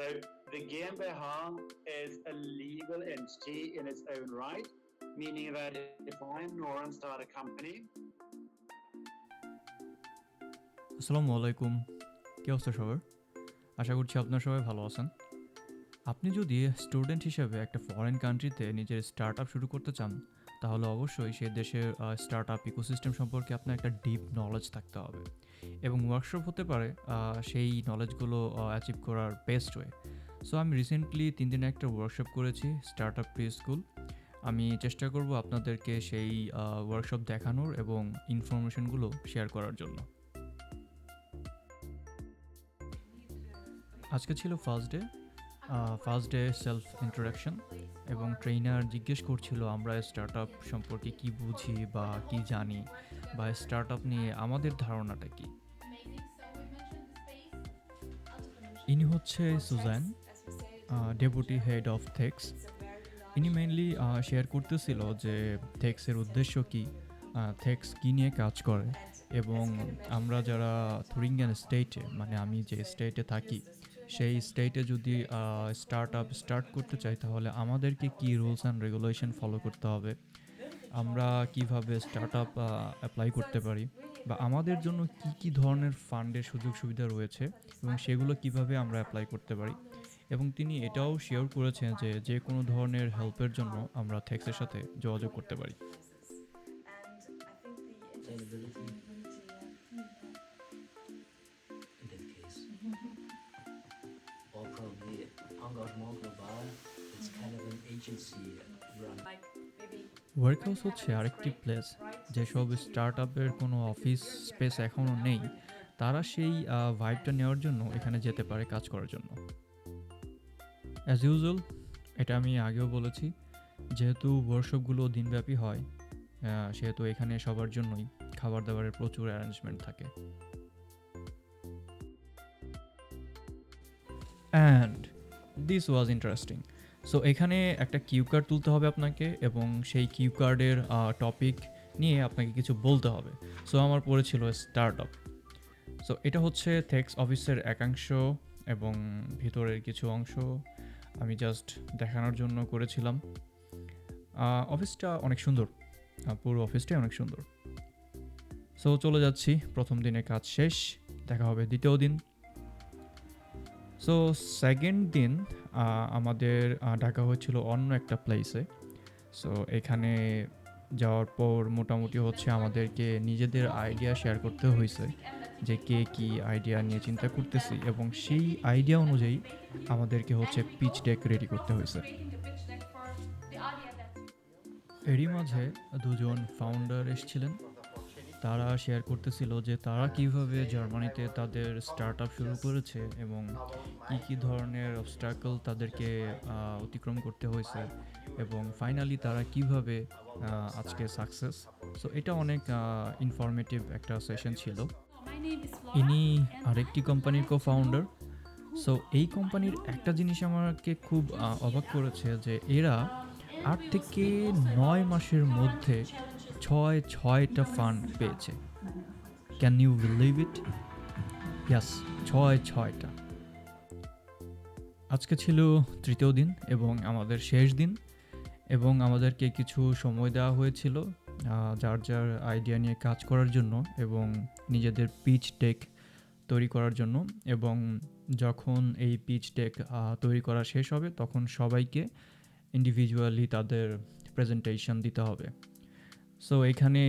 So the GmbH is a legal entity in its own right, meaning that if I, Noran, start a company, আসসালামু আলাইকুম কী অবস্থা আশা করছি আপনার সবাই ভালো আছেন আপনি যদি স্টুডেন্ট হিসেবে একটা ফরেন কান্ট্রিতে নিজের স্টার্ট আপ শুরু করতে চান, তাহলে অবশ্যই সেই দেশের স্টার্ট আপ ইকোসিস্টেম সম্পর্কে আপনার একটা ডিপ নলেজ থাকতে হবে। এবং ওয়ার্কশপ হতে পারে সেই নলেজগুলো অ্যাচিভ করার বেস্ট ওয়ে সো আমি রিসেন্টলি তিন দিনে একটা ওয়ার্কশপ করেছি স্টার্ট আপ প্রি স্কুল আমি চেষ্টা করব আপনাদেরকে সেই ওয়ার্কশপ দেখানোর এবং ইনফরমেশনগুলো শেয়ার করার জন্য। আজকে ছিল first day first day self introduction এবং ট্রেনার জিজ্ঞেস করছিল, আমরা স্টার্ট আপ সম্পর্কে কি বুঝি বা কি জানি বা স্টার্ট আপ নিয়ে আমাদের ধারণাটা কি? ইনি হচ্ছে সুজান ডেপুটি হেড অফ থেক্স ইনি মেইনলি শেয়ার করতেছিল যে থেক্সের উদ্দেশ্য কি থেক্স কী নিয়ে কাজ করে এবং আমরা যারা থুরিঙ্গান স্টেটে মানে আমি যে স্টেটে থাকি সেই স্টেটে যদি স্টার্ট আপ স্টার্ট করতে চাই তাহলে আমাদেরকে কি রুলস অ্যান্ড রেগুলেশন ফলো করতে হবে? আমরা কীভাবে স্টার্ট আপ অ্যাপ্লাই করতে পারি? বা আমাদের জন্য কি কি ধরনের ফান্ডের সুযোগ সুবিধা রয়েছে? এবং সেগুলো কীভাবে আমরা অ্যাপ্লাই করতে পারি? এবং তিনি এটাও শেয়ার করেছেন যে যে কোনো ধরনের হেল্পের জন্য আমরা থেক্সের সাথে যোগাযোগ করতে পারি। Engagement Global, it's kind of an agency run. like maybe work house হচ্ছে আরেকটি প্লেস যেসব স্টার্ট আপের কোনো অফিস স্পেস এখনও নেই। তারা সেই ভাইবটা নেওয়ার জন্য এখানে যেতে পারে কাজ করার জন্য। অ্যাজ ইউজুয়াল এটা আমি আগেও বলেছি যেহেতু ওয়ার্কশপগুলো দিনব্যাপী হয় সেহেতু এখানে সবার জন্যই খাবার দাবারের প্রচুর অ্যারেঞ্জমেন্ট থাকে। And this was interesting so এখানে একটা কিউ কার্ড তুলতে হবে আপনাকে এবং সেই কিউ কার্ডের টপিক নিয়ে আপনাকে কিছু বলতে হবে। সো আমার পড়েছিল স্টার্ট আপ সো এটা হচ্ছে থেক্স অফিসের একাংশ এবং ভিতরের কিছু অংশ আমি জাস্ট দেখানোর জন্য করেছিলাম। অফিসটা অনেক সুন্দর। পুরো অফিসটাই অনেক সুন্দর। সো চলে যাচ্ছি। প্রথম দিনে কাজ শেষ। দেখা হবে দ্বিতীয় দিন। সো সেকেন্ড দিন আমাদের ডাকা হয়েছিল অন্য একটা প্লেসে সো এখানে যাওয়ার পর মোটামুটি হচ্ছে আমাদেরকে নিজেদের আইডিয়া শেয়ার করতে হয়েছে যে কে কি আইডিয়া নিয়ে চিন্তা করতেছি এবং সেই আইডিয়া অনুযায়ী আমাদেরকে হচ্ছে পিচ ডেক রেডি করতে হয়েছে। এরই মাঝে দুজন ফাউন্ডার এসেছিলেন। তারা শেয়ার করতেছিল যে তারা কীভাবে জার্মানিতে তাদের স্টার্ট আপ শুরু করেছে এবং কী কী ধরনের অবস্ট্রাকল তাদেরকে অতিক্রম করতে হয়েছে এবং ফাইনালি তারা কীভাবে আজকে সাকসেস সো এটা অনেক ইনফরমেটিভ একটা সেশন ছিল। ইনি আরেকটি কোম্পানির কো ফাউন্ডার সো এই কোম্পানির একটা জিনিস আমাকে খুব অবাক করেছে যে এরা আট থেকে নয় মাসের মধ্যে ছয় ছয়টা ফান্ড পেয়েছে। Can you believe it yes ছয় ছয়টা। আজকে ছিল তৃতীয় দিন এবং আমাদের শেষ দিন এবং আমাদেরকে কিছু সময় দেওয়া হয়েছিল যার যার আইডিয়া নিয়ে কাজ করার জন্য এবং নিজেদের পিচ টেক তৈরি করার জন্য এবং যখন এই পিচ টেক তৈরি করা শেষ হবে তখন সবাইকে ইন্ডিভিজুয়ালি তাদের প্রেজেন্টেশন দিতে হবে। সো এখানে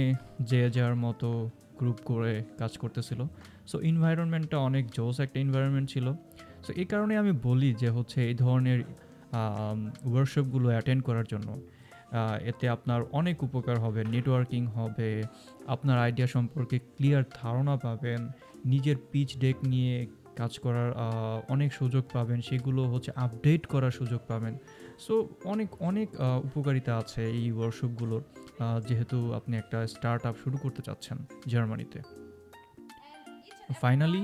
যে যার মতো গ্রুপ করে কাজ করতেছিল। সো ইনভায়রনমেন্টটা অনেক জোস একটা এনভায়রনমেন্ট ছিল। সো এই কারণে আমি বলি যে হচ্ছে এই ধরনের ওয়ার্কশপগুলো অ্যাটেন্ড করার জন্য এতে আপনার অনেক উপকার হবে। নেটওয়ার্কিং হবে, আপনার আইডিয়া সম্পর্কে ক্লিয়ার ধারণা পাবেন, নিজের পিচ ডেক নিয়ে কাজ করার অনেক সুযোগ পাবেন। সেগুলো হচ্ছে আপডেট করার সুযোগ পাবেন। সো অনেক অনেক উপকারিতা আছে এই ওয়ার্কশপগুলোর যেহেতু আপনি একটা স্টার্ট আপ শুরু করতে চাচ্ছেন জার্মানিতে। ফাইনালি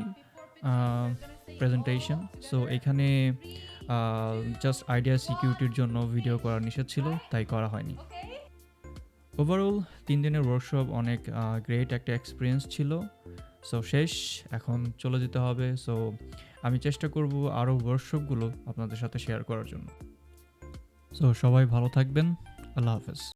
প্রেজেন্টেশন সো এখানে জাস্ট আইডিয়া সিকিউরিটির জন্য ভিডিও করা নিষেধ ছিল, তাই করা হয়নি। ওভারঅল তিন দিনের ওয়ার্কশপ অনেক গ্রেট একটা এক্সপিরিয়েন্স ছিল। সো শেষ। এখন চলে যেতে হবে। সো আমি চেষ্টা করব আরও ওয়ার্কশপগুলো আপনাদের সাথে শেয়ার করার জন্য। সো সবাই ভালো থাকবেন। আল্লাহ হাফেজ।